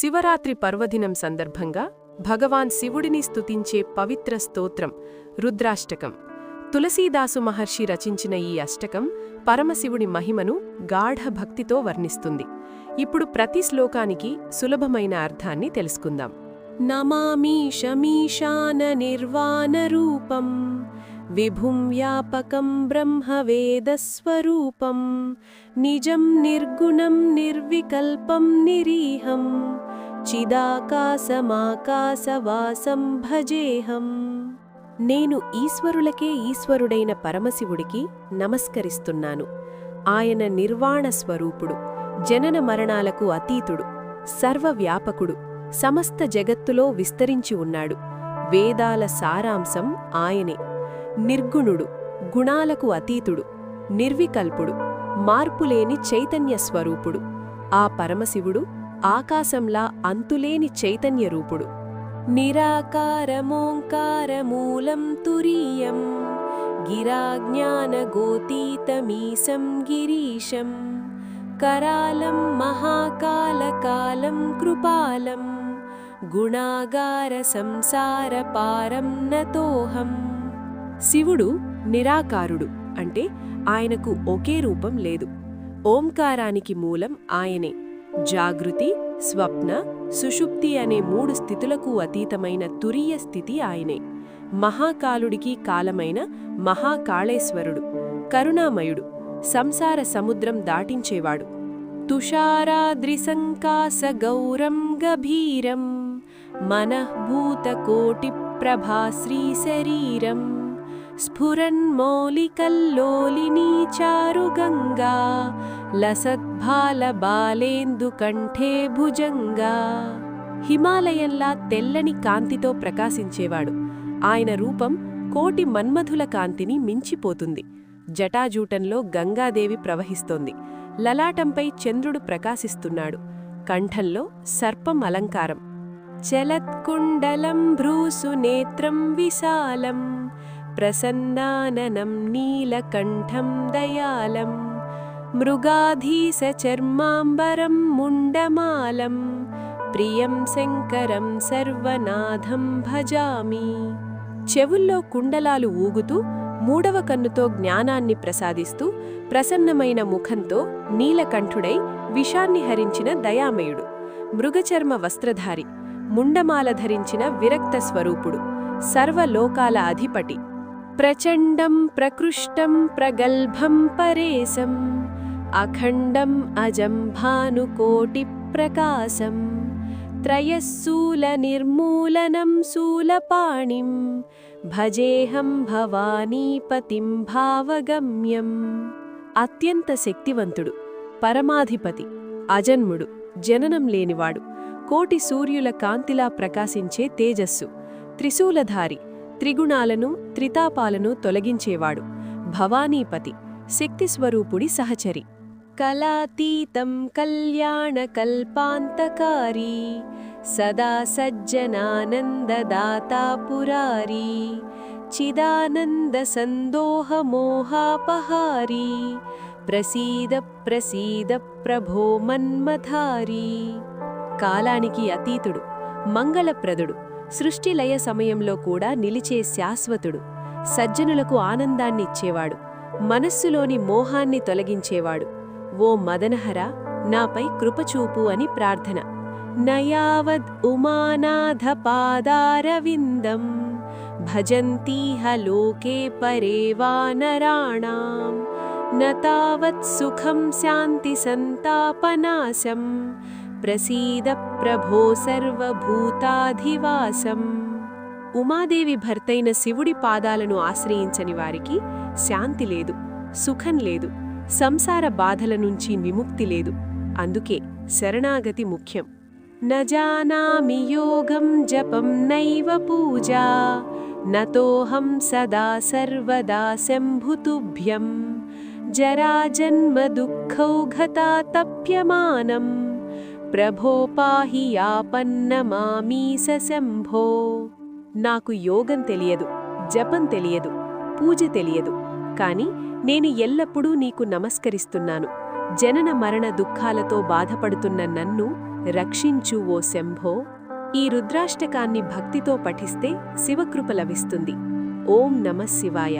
శివరాత్రి పర్వదినం సందర్భంగా భగవాన్ శివుడిని స్తుతించే పవిత్ర స్తోత్రం రుద్రాష్టకం. తులసీదాసు మహర్షి రచించిన ఈ అష్టకం పరమశివుడి మహిమను గాఢ భక్తితో వర్ణిస్తుంది. ఇప్పుడు ప్రతి శ్లోకానికి సులభమైన అర్థాన్ని తెలుసుకుందాం. నమామీశమీశాన నిర్వాణరూపం విభుం వ్యాపకం బ్రహ్మవేదస్వరూపం నిజం నిర్గుణం నిర్వికల్పం నిరీహం చిదాకాశమాకాశవాసం భజేహం నేను ఈశ్వరులకే ఈశ్వరుడైన పరమశివుడికి నమస్కరిస్తున్నాను. ఆయన నిర్వాణ స్వరూపుడు జనన మరణాలకు అతీతుడు సర్వవ్యాపకుడు సమస్త జగత్తులో విస్తరించి ఉన్నాడు. వేదాల సారాంశం ఆయనే. నిర్గుణుడు గుణాలకు అతీతుడు నిర్వికల్పుడు మార్పులేని చైతన్య స్వరూపుడు. ఆ పరమశివుడు ఆకాశంలా అంతులేని చైతన్య రూపుడు. నిరాకారమోంకారమూలం తురీయం గిరాజ్ఞానగోతీతమీశం గిరీశం కరాలం మహాకాలకాలం కృపాలం గుణాగార సంసార పారం నతోహం. శివుడు నిరాకారుడు అంటే ఆయనకు ఒకే రూపం లేదు. ఓంకారానికి మూలం ఆయనే. జాగృతి స్వప్న సుషుప్తి అనే మూడు స్థితులకు అతీతమైన తురియ స్థితి ఆయనే. మహాకాలుడికి కాలమైన మహాకాళేశ్వరుడు కరుణామయుడు సంసార సముద్రం దాటించేవాడు. తుషారాద్రిసంకాసగౌరం గభీరం మనఃభూతకోటిప్రభాశ్రీశరీరం స్ఫురన్మౌలికల్లోలినీ చారుగంగా లసద్భాలబాలేందుకంఠే భుజంగా. హిమాలయంలా తెల్లని కాంతితో ప్రకాశించేవాడు. ఆయన రూపం కోటి మన్మధుల కాంతిని మించిపోతుంది. జటాజూటంలో గంగాదేవి ప్రవహిస్తోంది. లలాటంపై చంద్రుడు ప్రకాశిస్తున్నాడు. కంఠంలో సర్పం అలంకారం. చలత్కుండలం భ్రూసు నేత్రం విశాలం. ప్రసన్నాననం నీలకంఠం దయాలం మృగాధీస చర్మాంబరం ముండమాలం ప్రియం శంకరం సర్వనాథం భజామి చెవుల్లో కుండలాలు ఊగుతూ మూడవ కన్నుతో జ్ఞానాన్ని ప్రసాదిస్తూ ప్రసన్నమైన ముఖంతో నీలకంఠుడై విషాన్ని హరించిన దయామయుడు మృగచర్మ వస్త్రధారి ముండమాల ధరించిన విరక్త స్వరూపుడు సర్వలోకాల అధిపటి ప్రచండం ప్రకృష్టం ప్రగల్భం పరేశం అఖండం అజం భానుకోటి ప్రకాశం త్రయస్సూల నిర్మూలనం శూలపాణిం భజేహం భవానీపతిం భావగమ్యం అత్యంత శక్తివంతుడు పరమాధిపతి అజన్ముడు జననం లేనివాడు కోటి సూర్యుల కాంతిలా ప్రకాశించే తేజస్సు త్రిశూలధారి త్రిగుణాలను త్రితాపాలను తొలగించేవాడు భవానీపతి శక్తిస్వరూపుడి సహచరి. కళాతీతం కళ్యాణకల్పాంతకారీ సదా సజ్జనానందదాతా పురారీ చిదానంద సందోహమోహాపహారీ ప్రసీద ప్రసీద ప్రభో మన్మధారీ కాలానికి అతీతుడు మంగళప్రదుడు. సృష్టిలయ సమయంలో కూడా నిలిచే శాశ్వతుడు సజ్జనులకు ఆనందాన్నిచ్చేవాడు మనస్సులోని మోహాన్ని తొలగించేవాడు. ఓ మదనహర నాపై కృపచూపు అని ప్రార్థన. నయావద్ ఉమానాథపాదారవిందం భజంతీహ లోకే పరే నతావత్ సుఖం శాంతి సంతాపనాశం ప్రసీద ప్రభో సర్వభూతాధివాసం. ఉమాదేవి భర్తైన శివుడి పాదాలను ఆశ్రయించని వారికి శాంతి లేదు సుఖం లేదు సంసార బాధల నుంచి విముక్తి లేదు. అందుకే శరణాగతి ముఖ్యం. నజానామి యోగం జపం నైవ పూజా నతోహం సదా సర్వదా శంభుతుభ్యం. జరాజన్మ దుఃఖౌఘతా తప్యమానం ప్రభో పాహి యాపన్నమామీస శంభో. నాకు యోగం తెలియదు జపం తెలియదు పూజ తెలియదు కాని నేను ఎల్లప్పుడూ నీకు నమస్కరిస్తున్నాను. జనన మరణ దుఃఖాలతో బాధపడుతున్న నన్ను రక్షించు ఓ శంభో. ఈ రుద్రాష్టకాన్ని భక్తితో పఠిస్తే శివకృప లభిస్తుంది. ఓం నమ శివాయ.